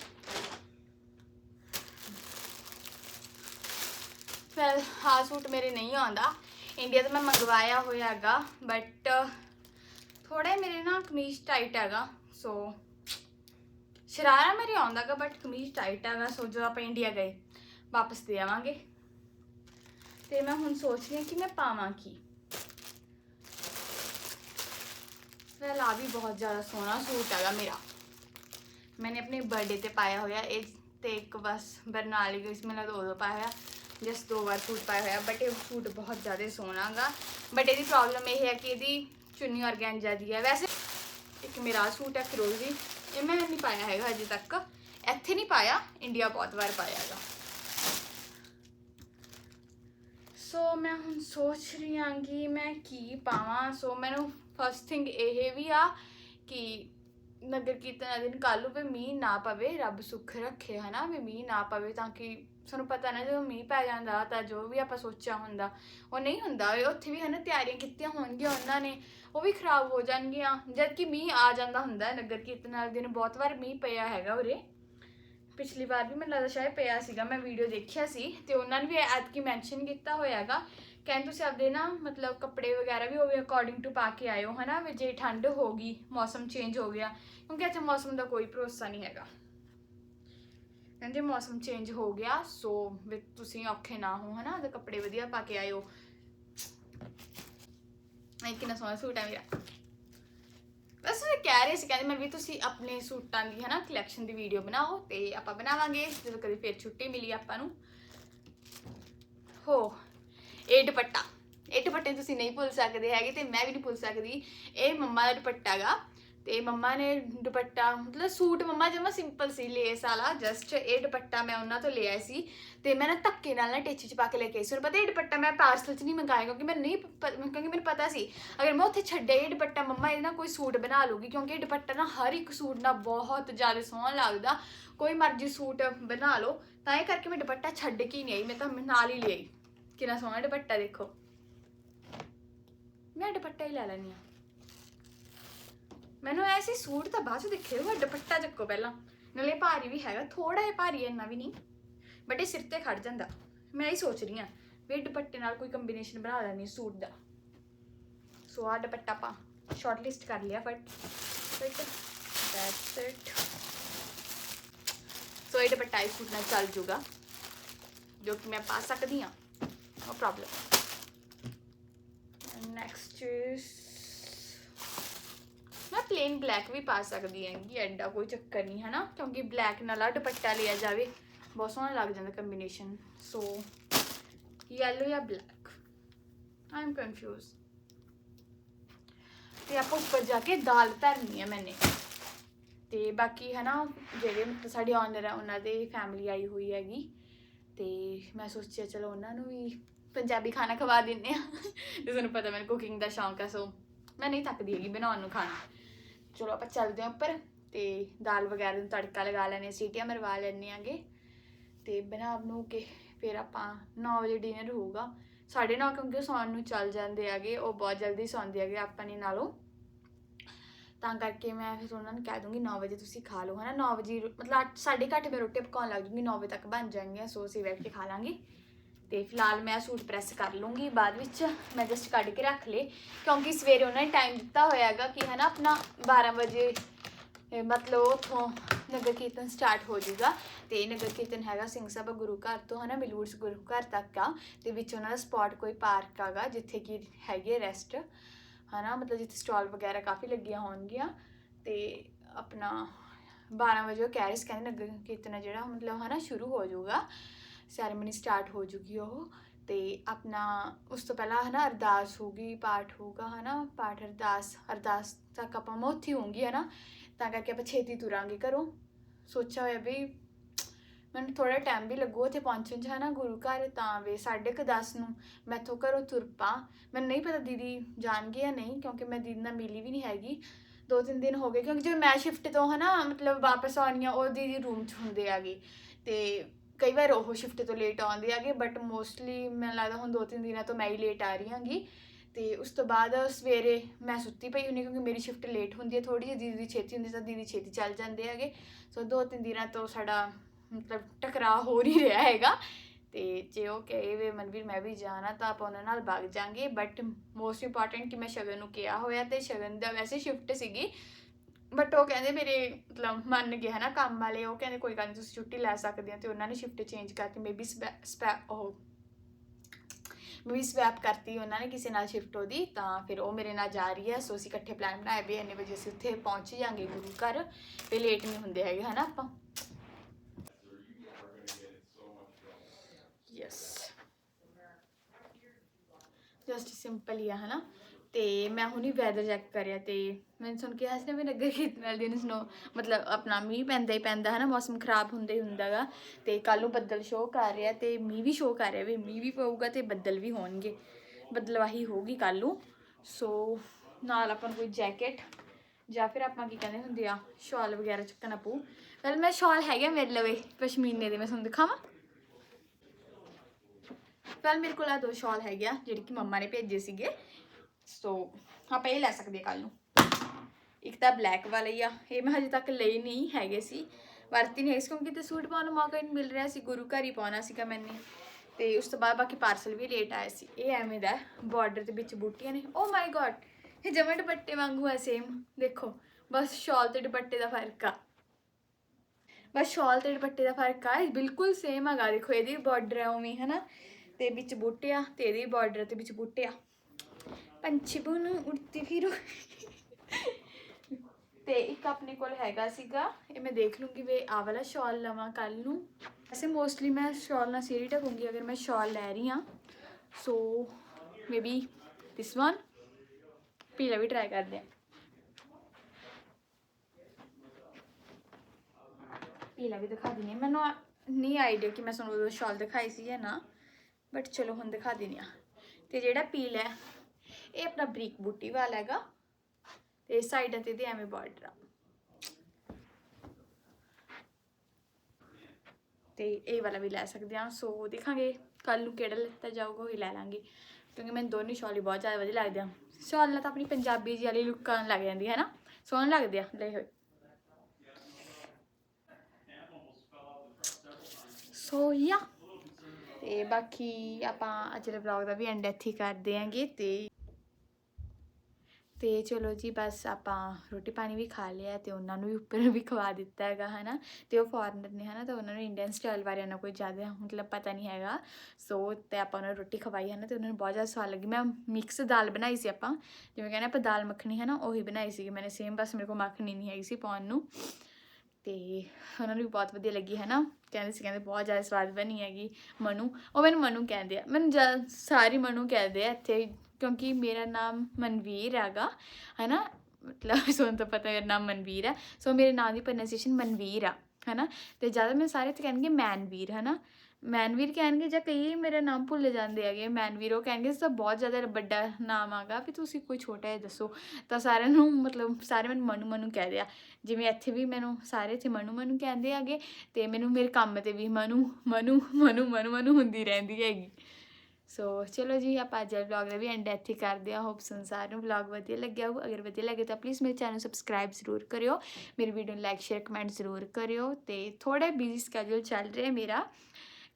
ਫਿਰ ਆਹ ਸੂਟ ਮੇਰੇ ਨਹੀਂ ਆਉਂਦਾ। ਇੰਡੀਆ ਤੋਂ ਮੈਂ ਮੰਗਵਾਇਆ ਹੋਇਆ ਹੈਗਾ ਬਟ ਥੋੜੇ ਮੇਰੇ ਨਾ ਕਮੀਜ਼ ਟਾਈਟ ਹੈਗਾ ਸੋ ਸ਼ਰਾਰਾ ਮੇਰੇ ਆਉਂਦਾ ਹੈਗਾ ਬਟ ਕਮੀਜ਼ ਟਾਈਟ ਹੈਗਾ ਸੋ ਜਦੋਂ ਆਪਾਂ ਇੰਡੀਆ ਗਏ, ਵਾਪਸ ਦੇ ਆਵਾਂਗੇ। ਤੇ ਮੈਂ ਹੁਣ ਸੋਚ ਰਹੀ ਹਾਂ ਕਿ ਮੈਂ ਪਾਵਾਂ ਕੀ। ਵੈਲ ਆ ਵੀ ਬਹੁਤ ਜ਼ਿਆਦਾ ਸੋਹਣਾ ਸੂਟ ਹੈਗਾ ਮੇਰਾ। ਮੈਨੇ ਆਪਣੇ ਬਰਥਡੇ ਤੇ ਪਾਇਆ ਹੋਇਆ, ਇਹ ਤੇ ਇੱਕ ਬਸ ਬਰਨਾਲੀ ਗਈ ਇਸ ਮੇਲਾ ਦੋ ਦੋ ਪਾਇਆ ਜਸ ਦੋ ਵਾਰ ਸੂਟ ਪਾਇਆ ਹੋਇਆ ਬਟ ਇਹ ਸੂਟ ਬਹੁਤ ਜ਼ਿਆਦਾ ਸੋਹਣਾ ਗਾ। ਬਟ ਇਹਦੀ ਪ੍ਰੋਬਲਮ ਇਹ ਹੈ ਕਿ ਇਹਦੀ ਚੁੰਨੀ ਔਰਗੈਂਜਾ ਦੀ ਹੈ। ਵੈਸੇ ਇੱਕ ਮੇਰਾ ਸੂਟ ਹੈ ਫਿਰੋਜ਼ੀ, ਇਹ ਮੈਂ ਨਹੀਂ ਪਾਇਆ ਹੈਗਾ ਅਜੇ ਤੱਕ। ਇੱਥੇ ਨਹੀਂ ਪਾਇਆ ਇੰਡੀਆ ਬਹੁਤ ਵਾਰ ਪਾਇਆ ਹੈਗਾ ਸੋ ਮੈਂ ਹੁਣ ਸੋਚ ਰਹੀ ਹਾਂ ਕਿ ਮੈਂ ਕੀ ਪਾਵਾਂ। ਸੋ ਮੈਨੂੰ ਫਸਟ ਥਿੰਗ ਇਹ ਵੀ ਆ ਕਿ ਨਗਰ ਕੀਰਤਨ ਵਾਲੇ ਦਿਨ ਕੱਲ੍ਹ ਨੂੰ ਵੀ ਮੀਂਹ ਨਾ ਪਵੇ, ਰੱਬ ਸੁੱਖ ਰੱਖੇ, ਹਨਾ? ਵੀ ਮੀਂਹ ਨਾ ਪਵੇ ਤਾਂ ਕਿ ਸਾਨੂੰ ਪਤਾ ਨਾ ਜਦੋਂ ਮੀਂਹ ਪੈ ਜਾਂਦਾ ਤਾਂ ਜੋ ਵੀ ਆਪਾਂ ਸੋਚਿਆ ਹੁੰਦਾ, ਉਹ ਨਹੀਂ ਹੁੰਦਾ ਇਹ ਉੱਥੇ ਵੀ ਹਨਾ ਤਿਆਰੀਆਂ ਕੀਤੀਆਂ ਹੋਣਗੀਆਂ ਉਹਨਾਂ ਨੇ, ਉਹ ਵੀ ਖਰਾਬ ਹੋ ਜਾਣਗੀਆਂ। ਜਦ ਕਿ ਮੀਂਹ ਆ ਜਾਂਦਾ ਹੁੰਦਾ ਹੈ ਨਗਰ ਕੀਰਤਨ ਵਾਲੇ ਦਿਨ, ਬਹੁਤ ਵਾਰ ਮੀਂਹ ਪਿਆ ਹੈਗਾ ਉਰੇ। ਪਿਛਲੀ ਵਾਰ ਵੀ ਮੈਨੂੰ ਲੱਗਦਾ ਸ਼ਾਇਦ ਪਿਆ ਸੀਗਾ, ਮੈਂ ਵੀਡੀਓ ਦੇਖਿਆ ਸੀ ਤੇ ਉਹਨਾਂ ਨੇ ਵੀ ਐਤਕੀ ਮੈਂਸ਼ਨ ਕੀਤਾ ਹੋਇਆ ਹੈਗਾ ਕਹਿੰਦੇ ਤੁਸੀਂ ਆਪਦੇ ਨਾ ਮਤਲਬ ਕੱਪੜੇ ਵਗੈਰਾ ਵੀ ਹੋਵੇ ਅਕੋਰਡਿੰਗ ਟੂ ਪਾ ਕੇ ਆਇਓ ਹਨਾ, ਵੀ ਜੇ ਠੰਡ ਹੋ ਗਈ, ਮੌਸਮ ਚੇਂਜ ਹੋ ਗਿਆ, ਕਿਉਂਕਿ ਇੱਥੇ ਮੌਸਮ ਦਾ ਕੋਈ ਭਰੋਸਾ ਨਹੀਂ ਹੈਗਾ। ਕਹਿੰਦੇ ਮੌਸਮ ਚੇਂਜ ਹੋ ਗਿਆ ਸੋ ਵੀ ਤੁਸੀਂ ਔਖੇ ਨਾ ਹੋ, ਹਨਾ, ਤੇ ਕੱਪੜੇ ਵਧੀਆ ਪਾ ਕੇ ਆਇਓ। ਇਹ ਕਿੰਨਾ ਸੋਹਣਾ ਸੂਟ ਹੈ ਮੇਰਾ। ਬਸ ਉਹ ਕਹਿ ਰਹੇ ਸੀ, ਕਹਿੰਦੇ ਮੈਂ ਵੀ ਤੁਸੀਂ ਆਪਣੇ ਸੂਟਾਂ ਦੀ, ਹਨਾ ਕਲੈਕਸ਼ਨ ਦੀ ਵੀਡੀਓ ਬਣਾਓ ਤੇ ਆਪਾਂ ਬਣਾਵਾਂਗੇ, ਜਦੋਂ ਕਦੇ ਫਿਰ ਛੁੱਟੀ ਮਿਲੀ ਆਪਾਂ ਨੂੰ। ਹੋ, ਇਹ ਦੁਪੱਟਾ। ਇਹ ਦੁਪੱਟੇ ਤੁਸੀਂ ਨਹੀਂ ਭੁੱਲ ਸਕਦੇ ਹੈਗੇ ਤੇ ਮੈਂ ਵੀ ਨਹੀਂ ਭੁੱਲ ਸਕਦੀ। ਇਹ ਮੰਮਾ ਦਾ ਦੁਪੱਟਾ ਗਾ। ਤੇ ਮੰਮਾ ਨੇ ਦੁਪੱਟਾ, ਮਤਲਬ ਸੂਟ ਮੰਮਾ ਜਮਾ ਸਿੰਪਲ ਸੀ ਲੇਸ ਵਾਲਾ ਜਸਟ ਇਹ ਦੁਪੱਟਾ ਮੈਂ ਉਹਨਾਂ ਤੋਂ ਲਿਆ ਸੀ ਤੇ ਮੈਂ ਨਾ ਧੱਕੇ ਨਾਲ ਨਾ ਟੇਚੀ ਚ ਪਾ ਕੇ ਲੈ ਕੇ ਆਈ ਸੀ। ਔਰ ਪਤਾ ਇਹ ਦੁਪੱਟਾ ਮੈਂ ਪਾਰਸਲ ਚ ਨਹੀਂ ਮੰਗਾਇਆ ਕਿਉਂਕਿ ਮੈਂ ਨਹੀਂ ਪ- ਕਿਉਂਕਿ ਮੈਨੂੰ ਪਤਾ ਸੀ, ਅਗਰ ਮੈਂ ਉੱਥੇ ਛੱਡਿਆ ਇਹ ਦੁਪੱਟਾ ਮੰਮਾ ਇਹਦੇ ਨਾਲ ਕੋਈ ਸੂਟ ਬਣਾ ਲੂਗੀ ਕਿਉਂਕਿ ਇਹ ਦੁਪੱਟਾ ਨਾ ਹਰ ਇੱਕ ਸੂਟ ਨਾਲ ਬਹੁਤ ਜ਼ਿਆਦਾ ਸੋਹਣਾ ਲੱਗਦਾ। ਕੋਈ ਮਰਜ਼ੀ ਸੂਟ ਬਣਾ ਲਓ, ਤਾਂ ਇਹ ਕਰਕੇ ਮੈਂ ਦੁਪੱਟਾ ਛੱਡ ਕੇ ਹੀ ਨਹੀਂ ਆਈ, ਮੈਂ ਤਾਂ ਨਾਲ ਹੀ ਲੈ ਕਿੰਨਾ ਸੋਹਣਾ ਦੁਪੱਟਾ ਦੇਖੋ। ਮੈਂ ਦੁਪੱਟਾ ਹੀ ਲੈ ਲੈਣੀ ਆ ਮੈਨੂੰ ਐਸੀ ਸੂਟ ਤਾਂ ਬਾਅਦ ਚ ਦੇਖਿਓ ਦੁਪੱਟਾ ਚੱਕੋ ਪਹਿਲਾਂ। ਨਾਲੇ ਭਾਰੀ ਵੀ ਹੈਗਾ ਥੋੜਾ ਜਿਹਾ ਭਾਰੀ ਹੈ, ਇੰਨਾ ਵੀ ਨਹੀਂ। ਬਟ ਇਹ ਸਿਰ ਤੇ ਖੜ ਜਾਂਦਾ। ਮੈਂ ਇਹ ਸੋਚ ਰਹੀ ਹਾਂ ਵੀ ਇਹ ਦੁਪੱਟੇ ਨਾਲ ਕੋਈ ਕੰਬੀਨੇਸ਼ਨ ਬਣਾ ਲੈਣੀ ਸੂਟ ਦਾ। ਸੋ ਆ ਦੁਪੱਟਾ ਪਾ ਸ਼ਾਰਟ ਲਿਸਟ ਕਰ ਲਿਆ ਫਟ ਫਟ ਦੈਟਸ ਇਟ ਸੋ ਇਹ ਦੁਪੱਟਾ ਇਸ ਸੂਟ ਨਾਲ ਚੱਲ ਜੂਗਾ, ਜੋ ਕਿ ਮੈਂ ਪਾ ਸਕਦੀ ਹਾਂ। No problem next is plain black ਵੀ ਪਾ ਸਕਦੀ ਹੈਗੀ, ਐਡਾ ਕੋਈ ਚੱਕਰ ਨਹੀਂ ਹੈ ਨਾ ਕਿਉਂਕਿ ਬਲੈਕ ਨਾਲ ਆ ਦੁਪੱਟਾ ਲਿਆ ਜਾਵੇ, ਬਹੁਤ ਸੋਹਣਾ ਲੱਗ ਜਾਂਦਾ ਕੰਬੀਨੇਸ਼ਨ ਸੋ ਯੈਲੋ ਜਾਂ ਬਲੈਕ ਆਈ ਐਮ ਕਨਫਿਊਜ਼ ਤੇ ਆਪਾਂ ਉੱਪਰ ਜਾ ਕੇ ਦਾਲ ਧਰਨੀ ਹੈ ਮੈਨੇ। ਤੇ ਬਾਕੀ ਹੈ ਨਾ ਜਿਹੜੇ ਮਤਲਬ ਸਾਡੇ ਓਨਰ ਆ, ਉਹਨਾਂ ਦੇ ਫੈਮਿਲੀ ਆਈ ਹੋਈ ਹੈਗੀ। ਤੇ ਮੈਂ ਸੋਚਿਆ, ਚਲੋ, ਉਹਨਾਂ ਨੂੰ ਵੀ ਪੰਜਾਬੀ ਖਾਣਾ ਖਵਾ ਦਿੰਨੇ ਆ। ਤੇ ਤੁਹਾਨੂੰ ਪਤਾ, ਮੈਨੂੰ ਕੁਕਿੰਗ ਦਾ ਸ਼ੌਂਕ ਹੈ ਸੋ ਮੈਂ ਨਹੀਂ ਥੱਕਦੀ ਹੈਗੀ ਬਣਾਉਣ ਨੂੰ ਖਾਣਾ। ਚਲੋ ਆਪਾਂ ਚੱਲਦੇ ਹਾਂ ਉੱਪਰ ਤੇ ਦਾਲ ਵਗੈਰਾ ਨੂੰ ਤੜਕਾ ਲਗਾ ਲੈਣੇ ਸੀਟੀਆਂ ਮਰਵਾ ਲੈਣੇ ਆਂਗੇ ਤੇ ਬਣਾ ਬਣੂ ਕੇ ਫਿਰ ਆਪਾਂ 9 ਵਜੇ ਡਿਨਰ ਹੋਊਗਾ। 9:30 ਕਿਉਂਕਿ ਸੌਣ ਨੂੰ ਚੱਲ ਜਾਂਦੇ ਹੈਗੇ, ਉਹ ਬਹੁਤ ਜਲਦੀ ਸੌਂਦੇ ਹੈਗੇ ਆਪਾਂ ਨੇ ਨਾਲੋਂ। ਤਾਂ ਕਰਕੇ ਮੈਂ ਫਿਰ ਉਹਨਾਂ ਨੂੰ ਕਹਿ ਦੂੰਗੀ 9 ਵਜੇ ਤੁਸੀਂ ਖਾ ਲਓ, ਹਨਾ? 9 ਵਜੇ ਮਤਲਬ ਅੱਠ- ਸਾਢੇ ਕੁ ਅੱਠ ਮੈਂ ਰੋਟੀ ਪਕਾਉਣ ਲੱਗ ਜੂੰਗੀ 9 ਵਜੇ ਤੱਕ ਬਣ ਜਾਣਗੀਆਂ, ਸੋ ਅਸੀਂ ਬੈਠ ਕੇ ਖਾ ਲਾਂਗੇ। ਤੇ ਫਿਲਹਾਲ ਮੈਂ ਸੂਟ ਪ੍ਰੈਸ ਕਰ ਲੂੰਗੀ, ਬਾਅਦ ਵਿੱਚ ਮੈਂ ਜਸਟ ਕੱਢ ਕੇ ਰੱਖ ਲੇ ਕਿਉਂਕਿ ਸਵੇਰੇ ਉਹਨਾਂ ਨੇ ਟਾਈਮ ਦਿੱਤਾ ਹੋਇਆ ਹੈਗਾ ਕਿ ਹਨਾ ਆਪਣਾ 12 ਵਜੇ ਮਤਲਬ ਉਥੋਂ ਨਗਰ ਕੀਰਤਨ ਸਟਾਰਟ ਹੋ ਜਾਊਗਾ। ਤੇ ਨਗਰ ਕੀਰਤਨ ਹੈਗਾ ਸਿੰਘ ਸਭਾ ਗੁਰੂ ਘਰ ਤੋਂ ਹਨਾ ਮਿਲੂਰਸ ਗੁਰੂ ਘਰ ਤੱਕ ਆ। ਤੇ ਵਿੱਚ ਉਹਨਾਂ ਦਾ ਸਪੌਟ ਕੋਈ ਪਾਰਕ ਹੈਗਾ ਜਿੱਥੇ ਕਿ ਹੈਗੇ ਰੈਸਟ ਹਨਾ ਮਤਲਬ ਜਿੱਥੇ ਸਟਾਲ ਵਗੈਰਾ ਕਾਫੀ ਲੱਗੀਆਂ ਹੋਣਗੀਆਂ। ਤੇ ਆਪਣਾ 12 ਵਜੇ ਉਹ ਕਹਿ ਰਹੇ ਕਹਿੰਦੇ ਨਗਰ ਕੀਰਤਨ ਹੈ ਜਿਹੜਾ, ਮਤਲਬ ਹਨਾ ਸ਼ੁਰੂ ਹੋ ਜਾਊਗਾ। ਸੈਰੇਮਨੀ ਸਟਾਰਟ ਹੋ ਜੂਗੀ ਉਹ ਤੇ ਆਪਣਾ ਉਸ ਤੋਂ ਪਹਿਲਾਂ ਹਨਾ ਅਰਦਾਸ ਹੋਊਗੀ, ਪਾਠ ਹੋਊਗਾ ਹਨਾ, ਪਾਠ ਅਰਦਾਸ ਅਰਦਾਸ ਤੱਕ ਆਪਾਂ ਮੈਂ ਉੱਥੇ ਹੀ ਹੋਊਂਗੀ ਹਨਾ, ਤਾਂ ਕਰਕੇ ਆਪਾਂ ਛੇਤੀ ਤੁਰਾਂਗੇ ਘਰੋਂ। ਸੋਚਿਆ ਹੋਇਆ ਵੀ ਮੈਨੂੰ ਥੋੜਾ ਟਾਈਮ ਵੀ ਲੱਗੂ ਉੱਥੇ ਪਹੁੰਚਣ 'ਚ ਹਨਾ ਗੁਰੂ ਘਰ, ਤਾਂ ਵੇ ਸਾਢੇ ਕੁ ਦਸ ਨੂੰ ਮੈਥੋਂ ਘਰੋਂ ਤੁਰ ਪਾ। ਮੈਨੂੰ ਨਹੀਂ ਪਤਾ ਦੀਦੀ ਜਾਣਗੇ ਜਾਂ ਨਹੀਂ, ਕਿਉਂਕਿ ਮੈਂ ਦੀਦੀ ਨਾਲ ਮਿਲੀ ਵੀ ਨਹੀਂ ਹੈਗੀ। ਦੋ ਤਿੰਨ ਦਿਨ ਹੋ ਗਏ, ਕਿਉਂਕਿ ਜਦੋਂ ਮੈਂ ਸ਼ਿਫਟ ਤੋਂ ਹਨਾ ਮਤਲਬ ਵਾਪਸ ਆਉਣੀ ਆ, ਉਹ ਦੀਦੀ ਰੂਮ 'ਚ ਹੁੰਦੇ ਆਗੇ ਤੇ ਕਈ ਵਾਰ ਉਹ ਸ਼ਿਫਟ ਤੋਂ ਲੇਟ ਆਉਂਦੇ ਆਗੇ ਬਟ ਮੋਸਟਲੀ ਮੈਨੂੰ ਲੱਗਦਾ ਹੁਣ ਦੋ ਤਿੰਨ ਦਿਨਾਂ ਤੋਂ ਮੈਂ ਹੀ ਲੇਟ ਆ ਰਹੀ ਹਾਂਗੀ। ਤੇ ਉਸ ਤੋਂ ਬਾਅਦ ਸਵੇਰੇ ਮੈਂ ਸੁੱਤੀ ਪਈ ਹੁੰਦੀ ਕਿਉਂਕਿ ਮੇਰੀ ਸ਼ਿਫਟ ਲੇਟ ਹੁੰਦੀ ਹੈ ਥੋੜੀ ਜਿਹੀ, ਦੀਦੀ ਛੇਤੀ ਹੁੰਦੀ ਤਾਂ ਦੀਦੀ ਛੇਤੀ ਚੱਲ ਜਾਂਦੇ ਹੈਗੇ। ਸੋ ਦੋ ਤਿੰਨ ਦਿਨਾਂ ਤੋਂ ਸਾਡਾ ਮਤਲਬ ਟਕਰਾਅ ਹੋ ਹੀ ਰਿਹਾ ਹੈਗਾ। ਤੇ ਜੇ ਉਹ ਕਹੇ ਵੇ ਮਨਵੀਰ ਮੈਂ ਵੀ ਜਾਣਾ ਤਾਂ ਆਪਾਂ ਉਹਨਾਂ ਨਾਲ ਵਗ ਜਾਾਂਗੇ। ਬਟ ਮੋਸਟ ਇੰਪੋਰਟੈਂਟ ਕਿ ਮੈਂ ਸ਼ਗਨ ਨੂੰ ਕਿਹਾ ਹੋਇਆ ਤੇ ਸ਼ਗਨ ਦਾ ਵੈਸੇ ਸ਼ਿਫਟ ਸੀਗੀ। ਬਟ ਉਹ ਕਹਿੰਦੇ ਮੇਰੇ ਮਤਲਬ ਮੰਨ ਗਏ ਹਨਾ ਕੰਮ ਵਾਲੇ, ਉਹ ਕਹਿੰਦੇ ਕੋਈ ਗੱਲ ਨਹੀਂ ਤੁਸੀਂ ਛੁੱਟੀ ਲੈ ਸਕਦੇ ਹੋ ਤੇ ਉਹਨਾਂ ਨੇ ਸ਼ਿਫਟ ਚੇਂਜ ਕਰਤੀ ਮੇਬੀ ਸਪੈ ਉਹ ਮੇਬੀ ਸਵੈਪ ਕਰਤੀ ਉਹਨਾਂ ਨੇ ਕਿਸੇ ਨਾਲ ਸ਼ਿਫਟ ਉਹਦੀ, ਤਾਂ ਫਿਰ ਉਹ ਮੇਰੇ ਨਾਲ ਜਾ ਰਹੀ ਹੈ, ਸੋ ਅਸੀਂ ਇਕੱਠੇ ਪਲਾਨ ਬਣਾਇਆ ਵੀ ਇੰਨੇ ਵਜੇ ਅਸੀਂ ਉੱਥੇ ਪਹੁੰਚ ਜਾਾਂਗੇ ਗੁਰੂ ਘਰ, ਤੇ ਲੇਟ ਨਹੀਂ ਹੁੰਦੇ ਹੈਗੇ ਹਨਾ ਆਪਾਂ। ਯੈਸ ਜਸਟ ਸਿੰਪਲ ਹੀ ਆ ਹਨਾ। ਤੇ ਮੈਂ ਹੁਣੀ ਵੈਦਰ ਚੈੱਕ ਕਰਿਆ ਤੇ ਮੈਂ ਸੁਣ ਕੇ ਹੱਸਨੇ ਵੀ ਨਗਰ ਕੀਰਤਨ ਵਾਲੇ ਦਿਨ ਸਨੋ ਮਤਲਬ ਆਪਣਾ ਮੀਂਹ ਪੈਂਦਾ ਹੀ ਪੈਂਦਾ ਹੈ ਨਾ ਮੌਸਮ ਖਰਾਬ ਹੁੰਦਾ ਹੀ ਹੁੰਦਾਗਾ ਤੇ ਕੱਲ ਨੂੰ ਬੱਦਲ ਸ਼ੋਅ ਕਰ ਰਿਹਾ ਤੇ ਮੀਂਹ ਵੀ ਸ਼ੋਅ ਕਰ ਰਿਹਾ ਵੀ ਮੀਂਹ ਵੀ ਪਊਗਾ ਤੇ ਬੱਦਲ ਵੀ ਹੋਣਗੇ। ਬਦਲਵਾਹੀ ਹੋਊਗੀ ਕੱਲ ਨੂੰ। ਸੋ ਨਾਲ ਆਪਾਂ ਨੂੰ ਕੋਈ ਜੈਕਟ ਜਾਂ ਫਿਰ ਆਪਾਂ ਕੀ ਕਹਿੰਦੇ ਹੁੰਦੇ ਆ ਸ਼ਾਲ ਵਗੈਰਾ ਚੱਕਣਾ ਪਊ। ਵੈਲ ਮੈਂ ਸ਼ਾਲ ਹੈਗਾ ਮੇਰੇ ਲਵੇ, ਪਸ਼ਮੀਨੇ ਦੇ, ਮੈਂ ਤੁਹਾਨੂੰ ਦਿਖਾਵਾਂ। ਵੈਲ ਮੇਰੇ ਕੋਲ ਆ ਦੋ ਸ਼ਾਲ ਹੈਗੇ ਆ, ਜਿਹੜੇ ਕਿ ਮੰਮਾ ਨੇ ਭੇਜੇ ਸੀਗੇ। ਸੋ ਆਪਾਂ ਇਹ ਲੈ ਸਕਦੇ ਕੱਲ ਨੂੰ। ਇੱਕ ਤਾਂ ਬਲੈਕ ਵਾਲਾ ਹੀ ਆ, ਇਹ ਮੈਂ ਹਜੇ ਤੱਕ ਲਈ ਨਹੀਂ ਹੈਗੇ ਸੀ, ਵਰਤੀ ਨਹੀਂ ਇਸ ਕਿਉਂਕਿ ਤੇ ਸੂਟ ਪਾਉਣ ਨੂੰ ਮੌਕਾ ਹੀ ਨਹੀਂ ਮਿਲ ਰਿਹਾ ਸੀ, ਗੁਰੂ ਘਰ ਹੀ ਪਾਉਣਾ ਸੀਗਾ ਮੈਨੇ। ਤੇ ਉਸ ਤੋਂ ਬਾਅਦ ਬਾਕੀ ਪਾਰਸਲ ਵੀ ਲੇਟ ਆਇਆ ਸੀ। ਇਹ ਐਵੇਂ ਦਾ ਬਾਰਡਰ ਦੇ ਵਿੱਚ ਬੂਟੀਆਂ ਨੇ। ਓ ਮਾਈ ਗॉड ਇਹ ਜਮਾ ਦੁਪੱਟੇ ਵਾਂਗੂ ਆ ਸੇਮ ਦੇਖੋ, ਬਸ ਸ਼ਾਲ ਤੇ ਦੁਪੱਟੇ ਦਾ ਫ਼ਰਕ ਆ। ਬਸ ਸ਼ਾਲ ਤੇ ਦੁਪੱਟੇ ਦਾ ਫ਼ਰਕ ਆ, ਇਹ ਬਿਲਕੁਲ ਸੇਮ ਹੈਗਾ। ਦੇਖੋ, ਇਹਦੀ ਬਾਰਡਰ ਹੈ ਉਵੇਂ, ਹਨਾ? ਤੇ ਵਿੱਚ ਬੂਟੇ ਆ, ਤੇ ਇਹਦੀ ਬਾਰਡਰ ਤੇ ਵਿੱਚ ਬੂਟੇ ਆ। ਪੰਛੀ ਨੂੰ ਉੜਤੀ ਫਿਰੂ। ਤੇ ਇੱਕ ਆਪਣੇ ਕੋਲ ਹੈਗਾ ਸੀਗਾ। ਇਹ ਮੈਂ ਦੇਖ ਲੂੰਗੀ ਵੇ ਆ ਵਾਲਾ ਸ਼ਾਲ ਲਵਾਂ ਕੱਲ ਨੂੰ। ਵੈਸੇ ਮੋਸਟਲੀ ਮੈਂ ਸ਼ਾਲ ਨਾਲ ਸੀਰੀ ਢਕੂੰਗੀ ਅਗਰ ਮੈਂ ਸ਼ਾਲ ਲੈ ਰਹੀ ਹਾਂ। ਸੋ ਮੇਬੀ ਦਿਸ ਵਨ ਪੀਲਾ ਵੀ ਟਰਾਈ ਕਰਦੇ ਆ ਪੀਲਾ ਵੀ ਦਿਖਾ ਦਿੰਦੀ ਹਾਂ। ਮੈਨੂੰ ਨਹੀਂ ਆਈਡੀਆ ਕਿ ਮੈਂ ਤੁਹਾਨੂੰ ਉਦੋਂ ਸ਼ਾਲ ਦਿਖਾਈ ਸੀ ਜਾਂ ਨਾ। ਬਟ ਚਲੋ ਹੁਣ ਦਿਖਾ ਦਿੰਦੀ ਆ ਤੇ ਜਿਹੜਾ ਪੀਲਾ ਹੈ ਇਹ ਆਪਣਾ ਬਰੀਕ ਬੂਟੀ ਵਾਲਾ ਹੈਗਾ। ਤੇ ਸਾਈਡਾਂ ਤੇ ਇਹਦੇ ਐਵੇਂ ਬਾਰਡਰ ਆ। ਤੇ ਇਹ ਵਾਲਾ ਵੀ ਲੈ ਸਕਦੇ ਆ। ਸੋ ਦੇਖਾਂਗੇ। ਕੱਲ ਨੂੰ ਕਿਹੜਾ ਲਿੱਤਾ ਜਾਊਗਾ, ਉਹ ਹੀ ਲੈ ਲਾਂਗੇ। ਕਿਉਂਕਿ ਮੈਨੂੰ ਦੋਨੇ ਸ਼ਾਲ ਬਹੁਤ ਜ਼ਿਆਦਾ ਵਧੀਆ ਲੱਗਦੇ ਆ। ਸ਼ਾਲ ਨਾਲ ਤਾਂ ਆਪਣੀ ਪੰਜਾਬੀ ਜੀ ਵਾਲੀ ਲੁੱਕ ਆਉਣ ਲੱਗ ਜਾਂਦੀ ਹੈ ਨਾ। ਸੋਹਣੇ ਲੱਗਦੇ ਆ। ਲਏ ਹੋਏ। ਸੋ ਯਾ ਤੇ ਬਾਕੀ ਆਪਾਂ ਅੱਜ ਦੇ ਵਲੌਗ ਦਾ ਵੀ ਐਂਡ ਇੱਥੇ ਕਰਦੇ ਆਂਗੇ। ਤੇ ਤੇ ਚਲੋ ਜੀ ਬਸ ਆਪਾਂ ਰੋਟੀ ਪਾਣੀ ਵੀ ਖਾ ਲਿਆ ਤੇ ਉਹਨਾਂ ਨੂੰ ਵੀ ਉੱਪਰ ਵੀ ਖਵਾ ਦਿੱਤਾ ਹੈਗਾ, ਹਨਾ? ਤੇ ਉਹ ਫੋਰਨਰ ਨੇ, ਹਨਾ, ਤਾਂ ਉਹਨਾਂ ਨੂੰ ਇੰਡੀਅਨ ਸਟਾਈਲ ਬਾਰੇ ਨਾ ਕੋਈ ਜ਼ਿਆਦਾ ਮਤਲਬ ਪਤਾ ਨਹੀਂ ਹੈਗਾ। ਸੋ ਤੇ ਆਪਾਂ ਉਹਨਾਂ ਨੂੰ ਰੋਟੀ ਖਵਾਈ, ਹਨਾ, ਤੇ ਉਹਨਾਂ ਨੂੰ ਬਹੁਤ ਜ਼ਿਆਦਾ ਸਵਾਦ ਲੱਗੀ। ਮੈਂ ਮਿਕਸ ਦਾਲ ਬਣਾਈ ਸੀ ਆਪਾਂ, ਜਿਵੇਂ ਕਹਿੰਦੇ ਆਪਾਂ ਦਾਲ ਮੱਖਣੀ, ਹਨਾ, ਉਹੀ ਬਣਾਈ ਸੀ ਮੈਨੇ ਸੇਮ ਬਸ ਮੇਰੇ ਕੋਲ ਮੱਖਣੀ ਨਹੀਂ ਹੈਗੀ ਸੀ ਪਾਉਣ ਨੂੰ। ਤੇ ਉਹਨਾਂ ਨੂੰ ਵੀ ਬਹੁਤ ਵਧੀਆ ਲੱਗੀ ਹੈ ਨਾ ਕਹਿੰਦੇ ਸੀ, ਕਹਿੰਦੇ ਬਹੁਤ ਜ਼ਿਆਦਾ ਸਵਾਦ ਬਣੀ ਹੈਗੀ ਮਨੂ। ਉਹ ਮੈਨੂੰ ਮਨੂ ਕਹਿੰਦੇ ਆ, ਮੈਨੂੰ ਜ਼ਿਆਦਾ ਸਾਰੀ ਮਨੂ ਕਹਿੰਦੇ ਆ ਇੱਥੇ ਕਿਉਂਕਿ ਮੇਰਾ ਨਾਮ ਮਨਵੀਰ ਹੈਗਾ ਹੈ ਨਾ ਮਤਲਬ ਸੁਣ ਤਾਂ ਪਤਾ ਮੇਰਾ ਨਾਮ ਮਨਵੀਰ ਹੈ। ਸੋ ਮੇਰੇ ਨਾਮ ਦੀ ਪ੍ਰੋਨਾਂਸੀਏਸ਼ਨ ਮਨਵੀਰ ਆ ਹੈ ਨਾ ਤੇ ਜ਼ਿਆਦਾ ਮੈਂ ਸਾਰੇ ਤੇ ਕਹਿਣਗੇ ਮੈਨਵੀਰ ਹੈ ਨਾ ਮੈਨਵੀਰ ਕਹਿਣਗੇ ਜਾਂ ਕਈ ਮੇਰਾ ਨਾਮ ਭੁੱਲ ਜਾਂਦੇ ਹੈਗੇ, ਮੈਨਵੀਰ। ਉਹ ਕਹਿਣਗੇ, ਇਸ ਦਾ ਬਹੁਤ ਜ਼ਿਆਦਾ ਵੱਡਾ ਨਾਮ ਆਗਾ ਵੀ ਤੁਸੀਂ ਕੋਈ ਛੋਟਾ ਜਿਹਾ ਦੱਸੋ। ਤਾਂ ਸਾਰਿਆਂ ਨੂੰ ਮਤਲਬ ਸਾਰੇ ਮੈਨੂੰ ਮਨੂ ਮਨੂ ਕਹਿ ਆ ਜਿਵੇਂ ਇੱਥੇ ਵੀ ਮੈਨੂੰ ਸਾਰੇ ਇੱਥੇ ਮਨੂ ਮਨੂ ਕਹਿੰਦੇ ਹੈਗੇ ਤੇ ਮੈਨੂੰ ਮੇਰੇ ਕੰਮ ਤੇ ਵੀ ਮਨੂ ਮਨੂ ਮਨੂ ਮਨੂ ਮਨੂ ਹੁੰਦੀ ਰਹਿੰਦੀ ਹੈਗੀ। ਸੋ ਚਲੋ ਜੀ, ਆਪਾਂ ਅੱਜ ਵਲੌਗ ਦਾ ਵੀ ਐਂਡ ਇੱਥੇ ਹੀ ਕਰਦੇ ਆ ਹੋਪ ਸੰਸਾਰ ਨੂੰ ਵਲੌਗ ਵਧੀਆ ਲੱਗਿਆ ਹੋ ਅਗਰ ਵਧੀਆ ਲੱਗੇ ਤਾਂ ਪਲੀਜ਼ ਮੇਰੇ ਚੈਨਲ ਨੂੰ ਸਬਸਕ੍ਰਾਈਬ ਜ਼ਰੂਰ ਕਰਿਓ। ਮੇਰੀ ਵੀਡੀਓ ਨੂੰ ਲਾਈਕ ਸ਼ੇਅਰ ਕਮੈਂਟ ਜ਼ਰੂਰ ਕਰਿਓ। ਤੇ ਥੋੜਾ ਬਿਜ਼ੀ ਸਕੇਜੂਲ ਚੱਲ ਰਿਹਾ ਮੇਰਾ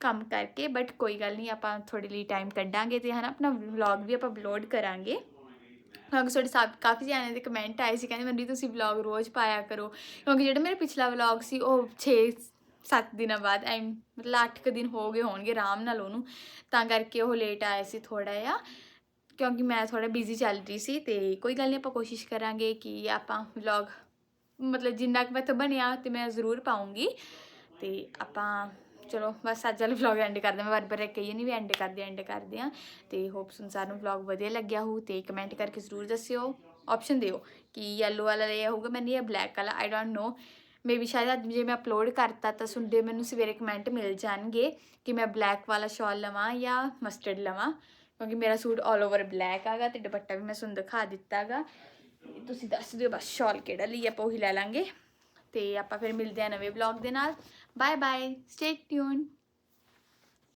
ਕੰਮ ਕਰਕੇ ਬਟ ਕੋਈ ਗੱਲ ਨਹੀਂ, ਆਪਾਂ ਥੋੜੇ ਲਈ ਟਾਈਮ ਕੱਢਾਂਗੇ ਤੇ ਹਨਾ, ਆਪਣਾ ਵਲੌਗ ਵੀ ਆਪਾਂ ਅਪਲੋਡ ਕਰਾਂਗੇ। ਕਿਉਂਕਿ ਤੁਹਾਡੇ ਸਭ ਕਾਫੀ ਜਣਿਆਂ ਦੇ ਕਮੈਂਟ ਆਏ ਸੀ, ਕਹਿੰਦੇ ਮੰਡੀ ਤੁਸੀਂ ਵਲੌਗ ਰੋਜ਼ ਪਾਇਆ ਕਰੋ। ਕਿਉਂਕਿ ਜਿਹੜਾ ਮੇਰਾ ਪਿਛਲਾ ਵਲੌਗ ਸੀ, ਉਹ 6 7 ਦਿਨਾਂ ਬਾਅਦ, ਐ ਮਤਲਬ 8 ਕੁ ਦਿਨ ਹੋ ਗਏ ਹੋਣਗੇ ਆਰਾਮ ਨਾਲ ਉਹਨੂੰ। ਤਾਂ ਕਰਕੇ ਉਹ ਲੇਟ ਆਇਆ ਸੀ ਥੋੜਾ ਜਿਹਾ, ਕਿਉਂਕਿ ਮੈਂ ਥੋੜਾ ਬਿਜ਼ੀ ਚੱਲ ਰਹੀ ਸੀ ਤੇ ਕੋਈ ਗੱਲ ਨਹੀਂ ਆਪਾਂ ਕੋਸ਼ਿਸ਼ ਕਰਾਂਗੇ ਕਿ ਆਪਾਂ ਵਲੌਗ ਮਤਲਬ ਜਿੰਨਾ ਕੁ ਮੈਥੋਂ ਬਣਿਆ ਤੇ ਮੈਂ ਜ਼ਰੂਰ ਪਾਉਂਗੀ ਤੇ ਆਪਾਂ ਚਲੋ ਬਸ ਅੱਜ ਵਾਲਾ ਵਲੌਗ ਐਂਡ ਕਰਦੇ ਹਾਂ। ਮੈਂ ਵਾਰ ਵਾਰ ਕਹੀ ਨਹੀਂ ਵੀ ਐਂਡ ਕਰਦੇ ਐਂਡ ਕਰਦੇ ਆ ਤੇ ਹੋਪ ਸੰਸਾਰ ਨੂੰ ਵਲੌਗ ਵਧੀਆ ਲੱਗਿਆ ਹੋ ਤੇ ਕਮੈਂਟ ਕਰਕੇ ਜ਼ਰੂਰ ਦੱਸਿਓ। ਆਪਸ਼ਨ ਦਿਓ ਕਿ ਯੈਲੋ ਵਾਲਾ ਲਿਆ ਹੋਊਗਾ। ਮੈਨੂੰ ਜਾਂ ਬਲੈਕ ਵਾਲਾ ਆਈ ਡੋਂਟ ਨੋ ਮੇਬੀ ਸ਼ਾਇਦ ਅੱਜ ਜੇ ਮੈਂ ਅਪਲੋਡ ਕਰਤਾ ਤਾਂ ਸੁਣਦੇ ਮੈਨੂੰ ਸਵੇਰੇ ਕਮੈਂਟ ਮਿਲ ਜਾਣਗੇ ਕਿ ਮੈਂ ਬਲੈਕ ਵਾਲਾ ਸ਼ਾਲ ਲਵਾਂ ਜਾਂ ਮਸਟਰਡ ਲਵਾਂ, ਕਿਉਂਕਿ ਮੇਰਾ ਸੂਟ ਆਲ ਓਵਰ ਬਲੈਕ ਆਗਾ ਤੇ ਦੁਪੱਟਾ ਵੀ ਮੈਂ ਤੁਹਾਨੂੰ ਦਿਖਾ ਦਿੱਤਾਗਾ ਤੁਸੀਂ ਦੱਸ ਦਿਓ ਬਸ ਸ਼ਾਲ ਕਿਹੜਾ ਲਈ ਆਪਾਂ ਉਹੀ ਲੈ ਲਾਂਗੇ। ਤੇ ਆਪਾਂ ਫਿਰ ਮਿਲਦੇ ਆ ਨਵੇਂ ਵਲੌਗ ਦੇ ਨਾਲ। Bye bye stay tune